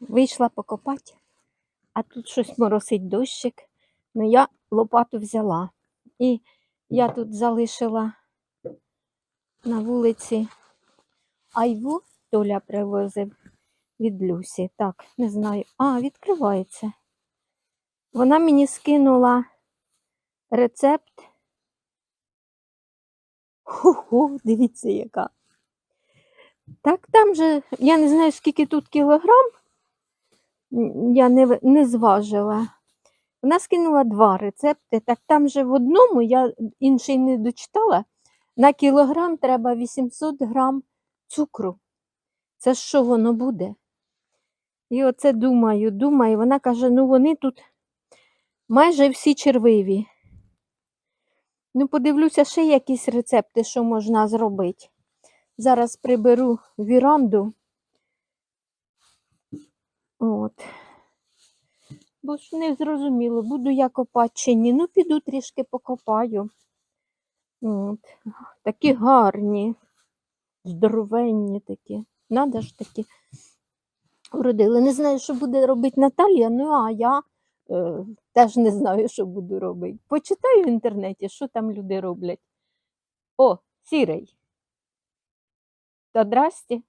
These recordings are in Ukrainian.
вийшла покопати, а тут щось моросить дощик. Ну, я лопату взяла. І я тут залишила на вулиці айву Толя привозив від Люсі. Так, не знаю. А, відкривається. Вона мені скинула рецепт. Ху-ху, дивіться, яка. Так, там же, я не знаю, скільки тут кілограм, я не, не зважила. Вона скинула два рецепти. Так там же в одному, я інший не дочитала, на кілограм треба 800 грам цукру. Це що воно буде? І оце думаю, думаю, вона каже, ну вони тут майже всі червиві. Ну, подивлюся, ще якісь рецепти, що можна зробити. Зараз приберу віранду. От. Бо ж не зрозуміло, буду я копати чи ні. Ну, піду трішки покопаю. От. Такі гарні, здоровенні такі. Надо ж такі уродили. Не знаю, що буде робити Наталія, ну а я е, теж не знаю, що буду робити. Почитаю в інтернеті, що там люди роблять. О, сірий. Та здрасте.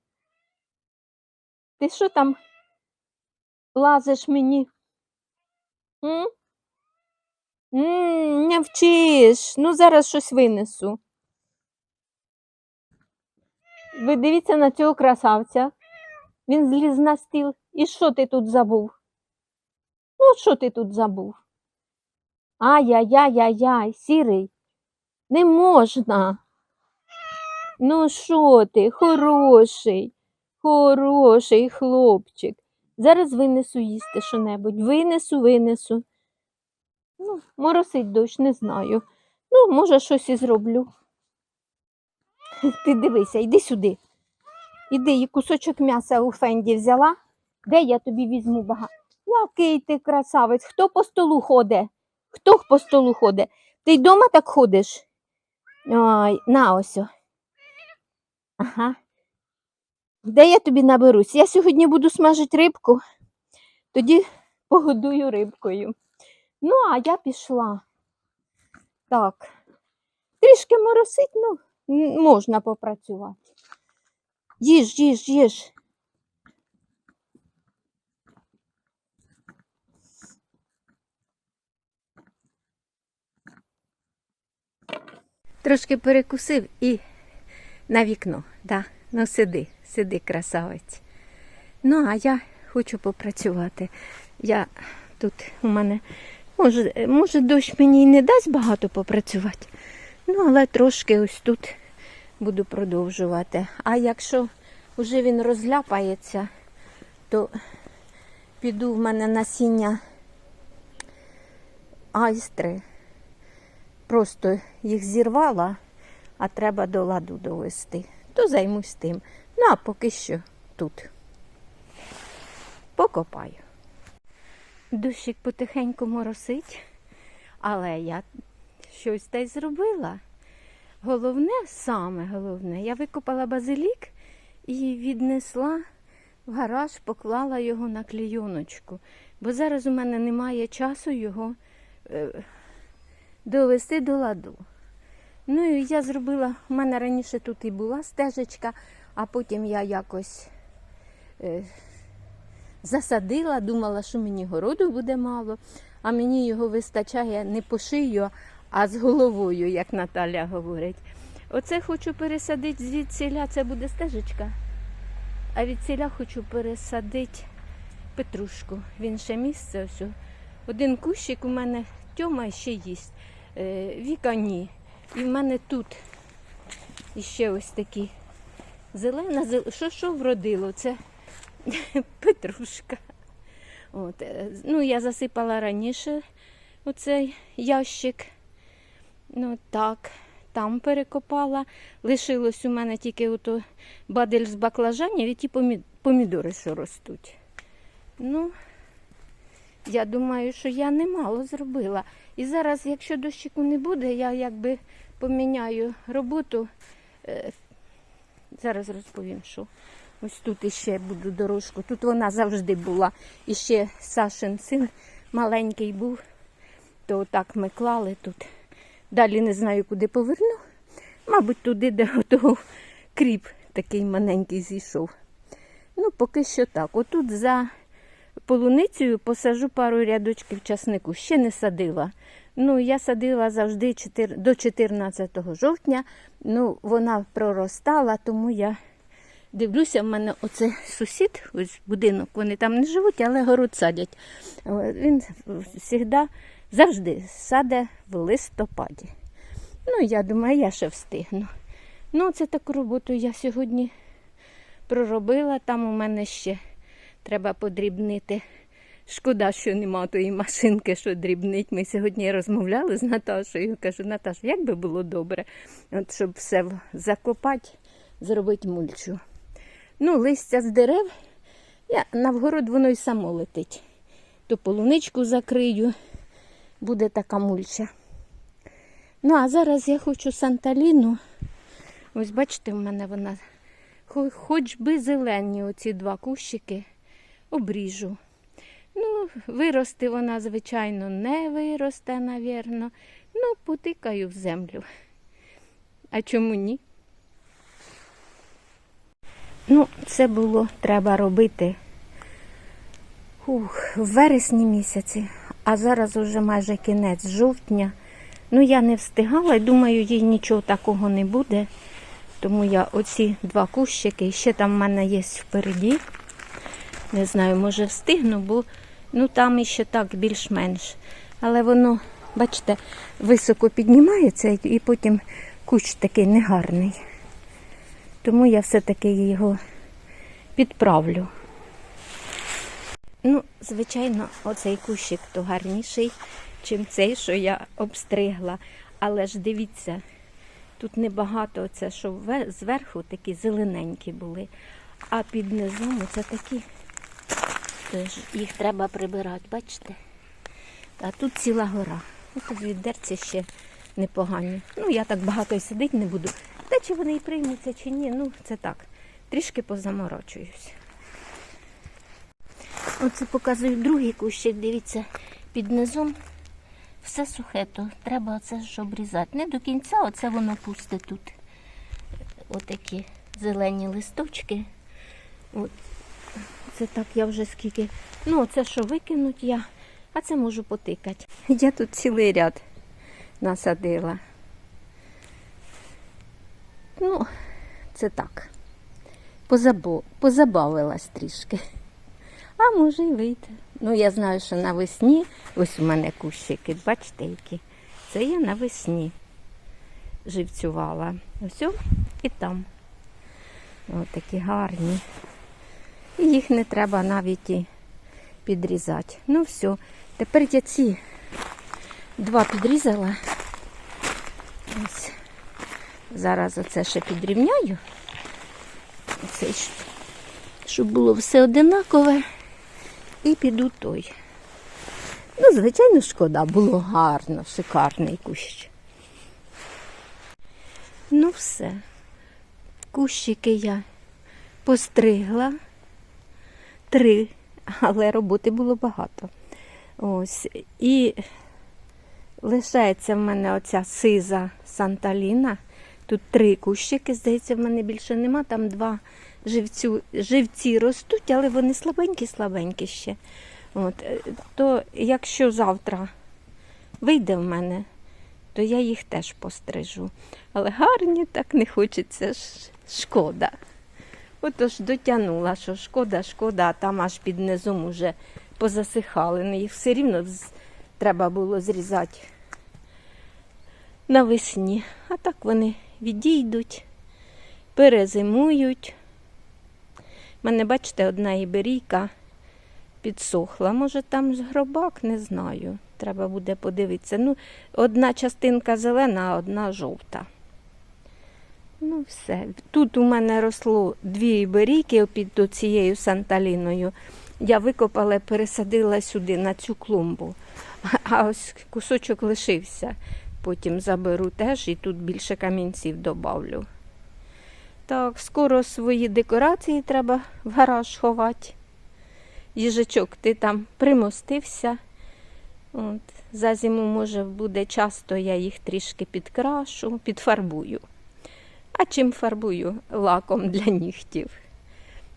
Ти що там лазиш мені? М? М, не вчиш. Ну, зараз щось винесу. Ви дивіться на цього красавця. Він зліз на стіл. І що ти тут забув? Ну, що ти тут забув? Ай-яй-яй-яй-яй, сірий. Не можна. Ну, що ти, хороший, хороший хлопчик. Зараз винесу їсти що-небудь. Винесу, винесу. Ну, моросить дощ, не знаю. Ну, може, щось і зроблю. Ти дивися, йди сюди. Іди, і кусочок м'яса у фенді взяла. Де я тобі візьму багато? Який ти красавець? Хто по столу ходить? Хто по столу ходить? Ти й дома так ходиш? Ой, на ось. Ага. Де я тобі наберусь? Я сьогодні буду смажити рибку, тоді погодую рибкою. Ну, а я пішла. Так. Трішки моросить, ну, можна попрацювати. Їж, їж, їж. Трошки перекусив і на вікно. Да. Ну, сиди, сиди, красавець. Ну, а я хочу попрацювати. Я тут у мене, може, може, дощ мені і не дасть багато попрацювати. Ну, але трошки ось тут буду продовжувати. А якщо вже він розляпається, то піду в мене насіння айстри. Просто їх зірвала, а треба до ладу довести. То займусь тим. Ну, а поки що тут. Покопаю. Дощик потихеньку моросить, але я щось та й зробила. Головне, саме головне, я викопала базилік і віднесла в гараж, поклала його на клійоночку. Бо зараз у мене немає часу його е, довести до ладу. Ну і я зробила, у мене раніше тут і була стежечка, а потім я якось е, засадила, думала, що мені городу буде мало, а мені його вистачає не по шию, а з головою, як Наталя говорить. Оце хочу пересадити звідсіля, це буде стежечка. А від ціля хочу пересадити петрушку. Він ще місце ось. Один кущик у мене Тьома ще їсть. Е, Віка ні. І в мене тут іще ось такі зелена, зел- що що вродило? Це петрушка. От, е, ну, я засипала раніше оцей ящик. Ну так, там перекопала. Лишилось у мене тільки ото бадель з баклажанів і ті помі- помідори, що ростуть. Ну, я думаю, що я немало зробила. І зараз, якщо дощику не буде, я якби поміняю роботу. Зараз розповім, що. Ось тут іще буду дорожку. Тут вона завжди була. І ще Сашин син маленький був, то так ми клали тут. Далі не знаю, куди поверну. Мабуть, туди, де того кріп такий маленький зійшов. Ну, поки що так. Отут за полуницею посажу пару рядочків часнику. Ще не садила. Ну, я садила завжди 4, до 14 жовтня. Ну, вона проростала, тому я дивлюся, в мене оце сусід, ось будинок, вони там не живуть, але город садять. Він завжди, завжди саде в листопаді. Ну, я думаю, я ще встигну. Ну, це таку роботу я сьогодні проробила. Там у мене ще треба подрібнити. Шкода, що нема тої машинки, що дрібнить. Ми сьогодні розмовляли з Наташою. Кажу, Наташ, як би було добре, от щоб все закопати, зробити мульчу. Ну, листя з дерев, я навгород воно й само летить. То полуничку закрию, буде така мульча. Ну, а зараз я хочу санталіну. Ось бачите, в мене вона. Хоч би зелені оці два кущики обріжу. Ну, вирости вона, звичайно, не виросте, навірно. Ну, потикаю в землю. А чому ні? Ну, це було треба робити ух, в вересні місяці, а зараз уже майже кінець жовтня. Ну, я не встигала і думаю, їй нічого такого не буде. Тому я оці два кущики, ще там в мене є впереді. Не знаю, може встигну, бо ну там іще так більш-менш. Але воно, бачите, високо піднімається і- потім кущ такий негарний. Тому я все-таки його підправлю. Ну, звичайно, оцей кущик то гарніший, чим цей, що я обстригла. Але ж дивіться, тут небагато оце, що зверху такі зелененькі були, а під низом оце такі. Тож їх треба прибирати, бачите? А тут ціла гора. Ось відерці ще непогані. Ну, я так багато й сидити не буду. Та чи вони і приймуться, чи ні, ну це так. Трішки позаморочуюсь. Оце показую другий кущик, дивіться, під низом все сухе, то треба оце ж обрізати. Не до кінця, оце воно пусте тут. Отакі зелені листочки. От. Це так я вже скільки. Ну, оце що викинуть я, а це можу потикати. Я тут цілий ряд насадила. Ну, це так. Позабо... Позабавилась трішки. А може і вийде. Ну, я знаю, що навесні, ось у мене кущики, бачите, які. Це я навесні живцювала. Ось і там. Ось такі гарні. І їх не треба навіть і підрізати. Ну все. Тепер я ці два підрізала. Ось. Зараз оце ще підрівняю. Оце, щоб було все одинакове. І піду той. Ну, звичайно, шкода, було гарно, шикарний кущ. Ну, все. Кущики я постригла. Три, але роботи було багато. Ось. І лишається в мене оця сиза Санталіна. Тут три кущики, здається, в мене більше нема. Там два живцю, живці ростуть, але вони слабенькі-слабенькі ще. От. То якщо завтра вийде в мене, то я їх теж пострижу. Але гарні так не хочеться, шкода. Отож дотягнула, що шкода, шкода, а там аж під низом уже позасихали. Ну, їх все рівно треба було зрізати навесні. А так вони відійдуть, перезимують. У мене, бачите, одна іберійка підсохла. Може, там з гробак, не знаю. Треба буде подивитися. Ну, одна частинка зелена, а одна жовта. Ну, все. Тут у мене росло дві іберійки під цією санталіною. Я викопала пересадила сюди, на цю клумбу. А ось кусочок лишився. Потім заберу теж і тут більше камінців добавлю. Так, скоро свої декорації треба в гараж ховати. Їжачок, ти там примостився. От, за зиму, може, буде часто, я їх трішки підкрашу, підфарбую. А чим фарбую? Лаком для нігтів.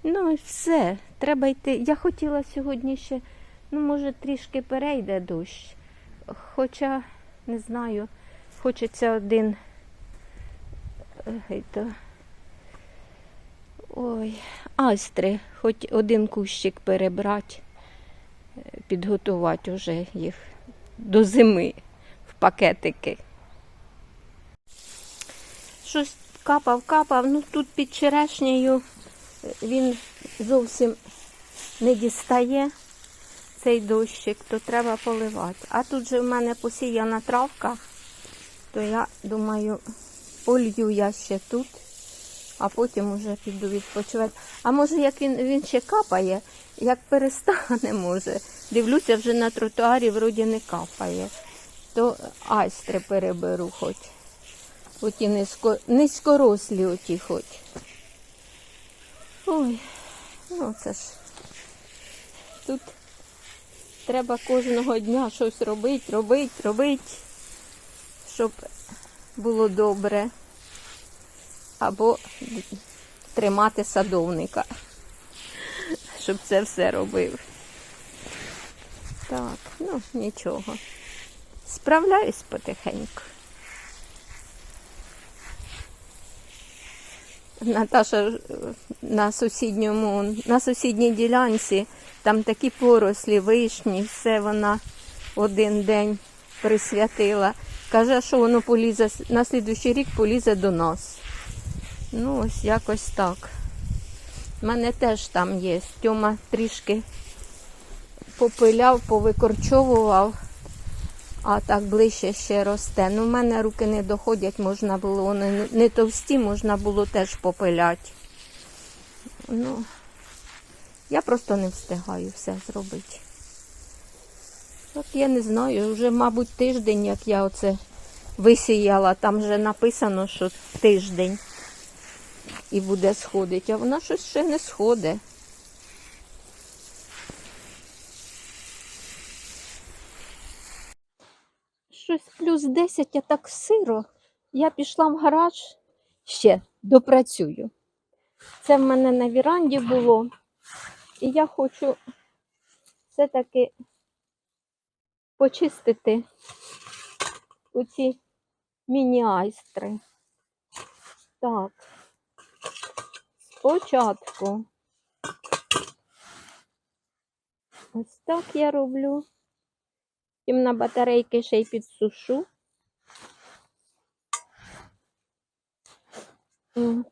Ну все, треба йти. Я хотіла сьогодні ще, ну, може, трішки перейде дощ. Хоча, не знаю, хочеться один. е, Ой, астри, хоч один кущик перебрати, е, підготувати вже їх до зими в пакетики. Щось капав, капав, ну тут під черешнею він зовсім не дістає цей дощик, то треба поливати. А тут же в мене посіяна травка, то я думаю, полью я ще тут а потім уже піду відпочивати. А може, як він, він ще капає, як перестане, може. Дивлюся, вже на тротуарі вроді не капає. То айстри переберу хоч. Оті низько, низькорослі оті хоч. Ой, ну це ж. Тут треба кожного дня щось робити, робити, робити, щоб було добре або тримати садовника, щоб це все робив. Так, ну нічого. Справляюсь потихеньку. Наташа е, на сусідньому, на сусідній ділянці, там такі порослі, вишні, все вона один день присвятила. Каже, що воно полізе на слідуючий рік полізе до нас. Ну, ось якось так. У мене теж там є. Тьома трішки попиляв, повикорчовував, а так ближче ще росте. Ну, в мене руки не доходять, можна було, вони не товсті, можна було теж попиляти. Ну, я просто не встигаю все зробити. От я не знаю, вже, мабуть, тиждень, як я оце висіяла, там вже написано, що тиждень і буде сходити, а вона щось ще не сходить. Щось плюс 10, а так сиро. Я пішла в гараж ще допрацюю. Це в мене на віранді було. І я хочу все-таки почистити оці міні-айстри. Так. Спочатку. Ось так я роблю. Потім на батарейки ще й підсушу. От.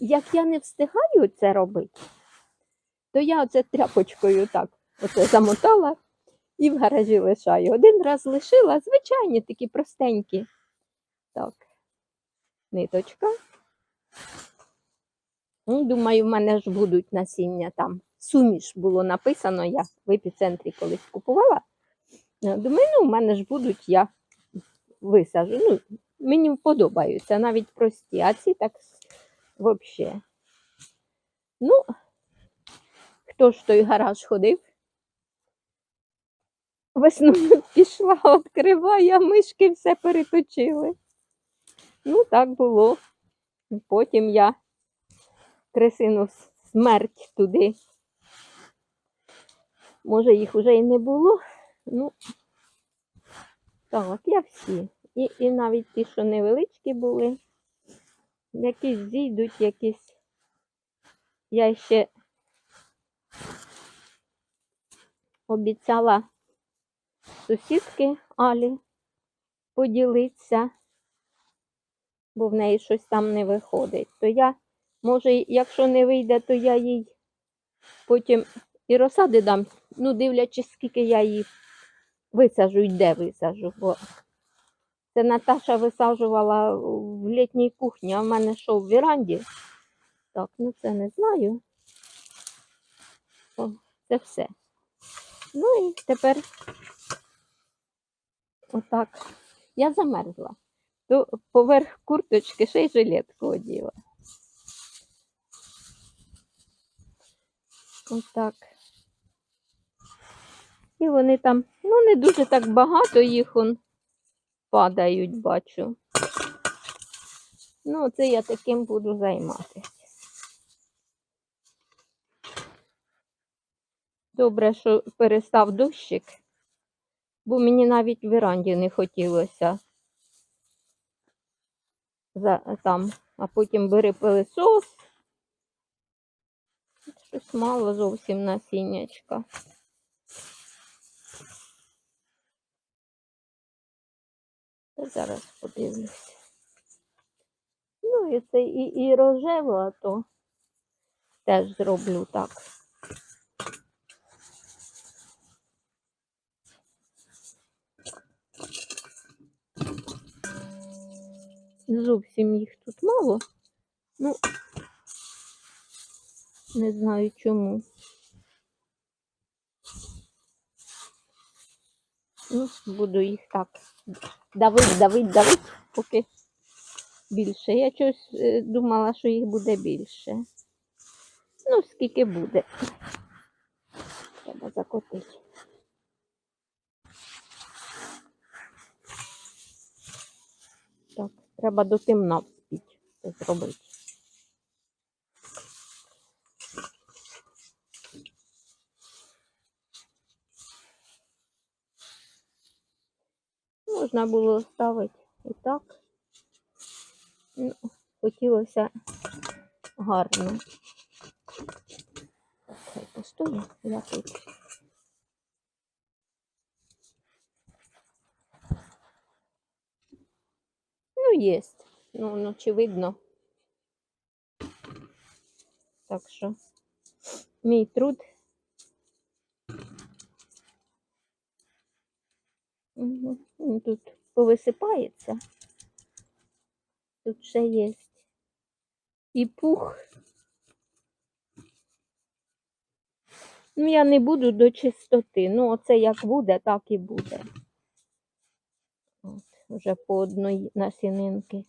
Як я не встигаю це робити, то я оце тряпочкою так оце замотала і в гаражі лишаю. Один раз лишила, звичайні такі простенькі. Так, ниточка. Ну, Думаю, в мене ж будуть насіння там. Суміш було написано, я в епіцентрі колись купувала. Е, Думаю, ну, в мене ж будуть, я висажу. Ну, мені подобаються навіть прості, а ці так взагалі. Ну, хто ж в той гараж ходив? Весною пішла, відкриваю, мишки все переточили. Ну, так було. Потім я крисину смерть туди. Може, їх вже і не було. Ну, так, я всі. І, і навіть ті, що невеличкі були, якісь зійдуть, якісь. Я ще обіцяла сусідки Алі поділитися, бо в неї щось там не виходить. То я, може, якщо не вийде, то я їй потім і розсади дам, ну, дивлячись, скільки я її висажу і де висажу. Бо це Наташа висаджувала в літній кухні, а в мене що в віранді. Так, ну це не знаю. О, це все. Ну і тепер отак. Я замерзла. то поверх курточки ще й жилетку оділа. Отак. І вони там, ну, не дуже так багато їх он падають, бачу. Ну, це я таким буду займатися. Добре, що перестав дощик, бо мені навіть в веранді не хотілося за, там, а потім бери пилисос. Щось мало зовсім насіннячка. Зараз подивлюся. Ну і це і, і рожево, то теж зроблю так. Зовсім їх тут мало. Ну, не знаю чому. Ну, буду їх так давить, давить, давить, поки більше. Я щось е, думала, що їх буде більше. Ну, скільки буде. Треба закотити. Так, треба до темна вспіть це зробити. Можна було ставити і так. Ну, хотілося гарно. Хай постоїть, я тут. Ну, єсть. Ну, ну, очевидно. Так що мій труд. Ну, Тут повисипається. Тут ще є і пух. Ну, я не буду до чистоти. Ну, оце як буде, так і буде. От, вже по одній насінинки.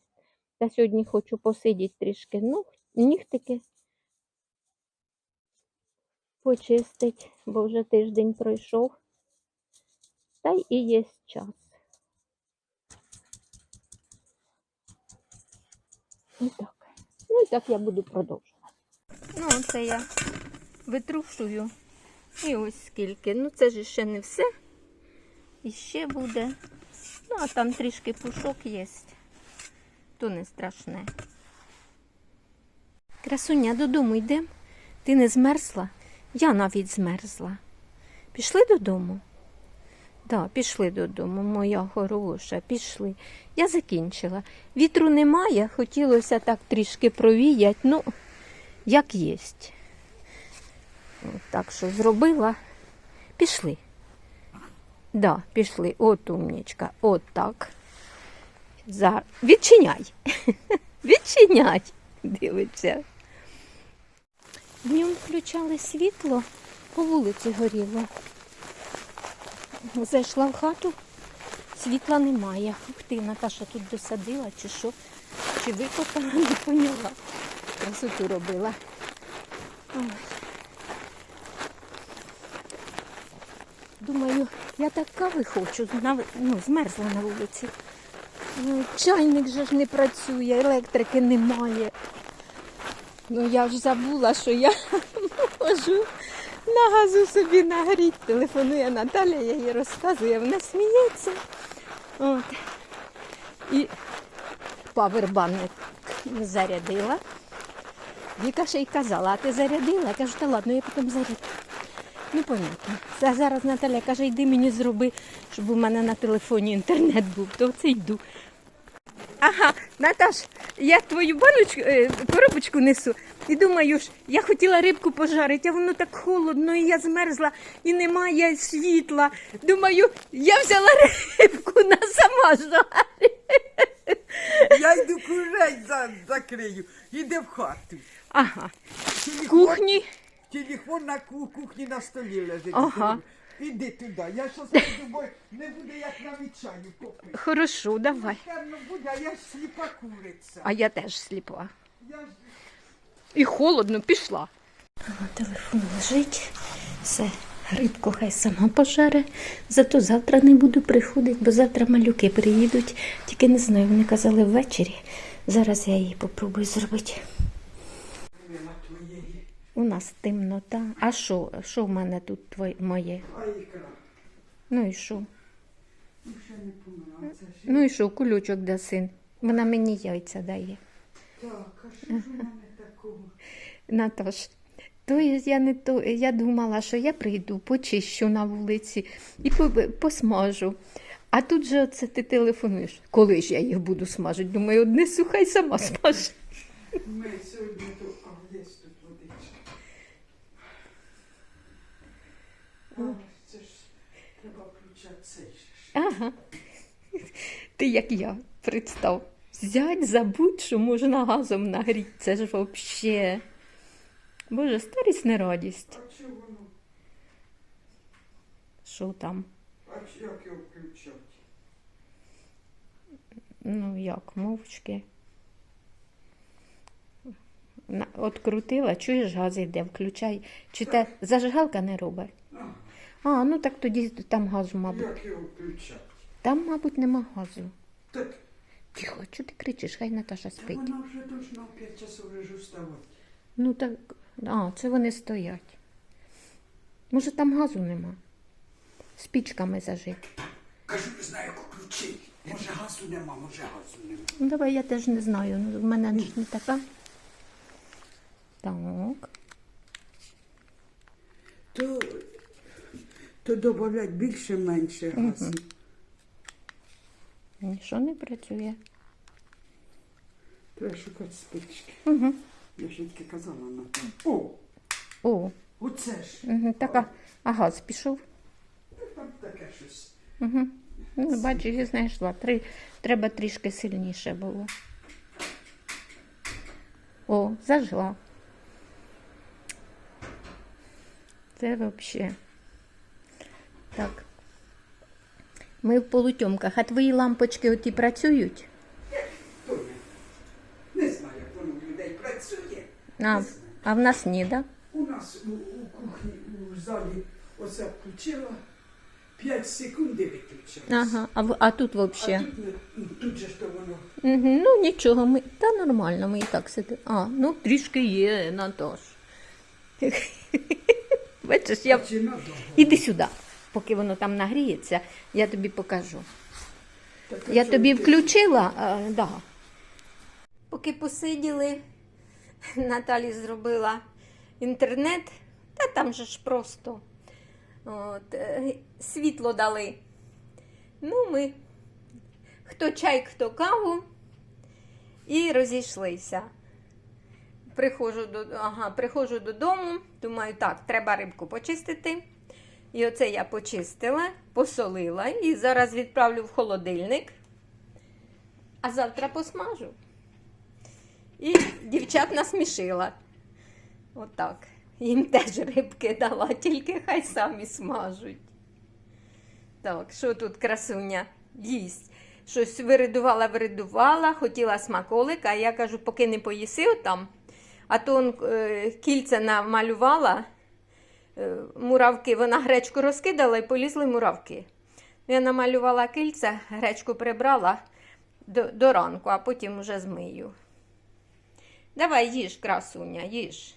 Я сьогодні хочу посидіти трішки. Ну, нігтики почистить, бо вже тиждень пройшов. Та і є час. І так. Ну і так я буду продовжувати. Ну, оце я витрушую. І ось скільки. Ну, це ж ще не все. І ще буде. Ну, а там трішки пушок є. То не страшне. Красуня, додому йдемо. Ти не змерзла? Я навіть змерзла. Пішли додому? Так, пішли додому, моя хороша, пішли. Я закінчила. Вітру немає, хотілося так трішки провіяти, ну, як єсть. Так що зробила. Пішли. Да, пішли. От умнічка. От так. За... Відчиняй. Відчиняй. Дивиться. Днем включали світло, по вулиці горіло. Зайшла в хату, світла немає. Ух ти, Наташа тут досадила чи що, чи викопала, не поняла. Красоту робила. Думаю, я так кави хочу, ну, змерзла на вулиці. Ну, чайник же ж не працює, електрики немає. Ну я ж забула, що я можу на газу собі нагріти. Телефонує Наталя, я їй розказую, вона сміється. От. І павербанник зарядила. Віка ще й казала, а ти зарядила? Я кажу, та ладно, я потім заряджу. Ну, понятно. А зараз Наталя каже, йди мені зроби, щоб у мене на телефоні інтернет був, то оце йду. Ага, Наташ, я твою баночку, е, коробочку несу. І думаю ж, я хотіла рибку пожарити, а воно так холодно, і я змерзла, і немає світла. Думаю, я взяла рибку на сама жарю. Я йду курей за, закрию. Іде в хату. Ага, Телефон, кухні. телефон на ку- кухні на столі лежить. Ага. Іди туди. Я щас піду, бо не буде як на чаю попити. Хорошо, давай. Темно буде, а я ж сліпа куриця. А я теж сліпа. Я ж І холодно, пішла. Телефон лежить, все, рибку хай сама пожаре. Зато завтра не буду приходити, бо завтра малюки приїдуть. Тільки не знаю, вони казали ввечері. Зараз я її попробую зробити. У нас темнота. А що? Що в мене тут твоє, моє? Ну і що? Ну, ще не помила. Це ж... Ну і що, кулючок да син. Вона мені яйця дає. Так, а що ж у мене? Наташ, то я не то. Я думала, що я прийду, почищу на вулиці і по- посмажу. А тут же оце ти телефонуєш. Коли ж я їх буду смажити? Думаю, однесу, хай сама смаже. Ми сьогодні то, а є тут водичка. А, це ж треба включати цей. Ага. Ти як я, представ. Взять, забудь, що можна газом нагріти. Це ж взагалі. Боже, старість не радість. А чого воно? Що там? А як його включати? Ну як, мовчки. На- Открутила, чуєш, газ йде, включай. Чи те зажигалка не робить? А, ну так тоді там газу, мабуть. як його включати? Там, мабуть, нема газу. Так, Тихо, чого ти кричиш? Хай Наташа та спить. вона вже должна в 5 часов вже вставати. Ну так, а, це вони стоять. Може, там газу нема? Спічками зажити. Кажу, не знаю, як включити. Може газу нема, може газу нема. Ну, давай я теж не знаю. Ну, в мене ж не така. Так. То, то додавати більше-менше газу. Нічого не працює. Треба шукати спички. Угу. Я ж тільки казала на те. О, О, оце ж. угу. так, а, а газ пішов. Там таке щось. Угу. Ну, бачиш, я знайшла. Три, треба трішки сильніше було. О, зажила. Це взагалі. Так. Ми в полутьомках, а твої лампочки оті працюють? Тоня, не знаю, як воно в людей працює. А, а в нас ні, так? У нас у, у кухні, у залі оце включила, 5 секунд і. Ага, а, в- а тут А взагалі. тут, не- ну, тут же ж то воно. Угу, ну нічого, ми, та нормально, ми і так сидимо. А, ну трішки є, Наташ. Бачиш, я... Чи надовго? Іди сюди, поки воно там нагріється, я тобі покажу. Так, а Я тобі ти- включила, а, да. Поки посиділи, Наталі зробила інтернет, та там же ж просто от, е, світло дали. Ну, ми хто чай, хто каву, і розійшлися. Приходжу, до, ага, приходжу додому, думаю, так, треба рибку почистити. І оце я почистила, посолила і зараз відправлю в холодильник, а завтра посмажу. І дівчат насмішила. Отак. Їм теж рибки дала, тільки хай самі смажуть. Так, що тут красуня їсть? Щось виридувала, виридувала, хотіла смаколик, а я кажу, поки не поїси отам. А то он, е, кільця намалювала, е, муравки, вона гречку розкидала і полізли муравки. Я намалювала кільця, гречку прибрала до, до ранку, а потім вже змию. Давай їж, красуня, їж.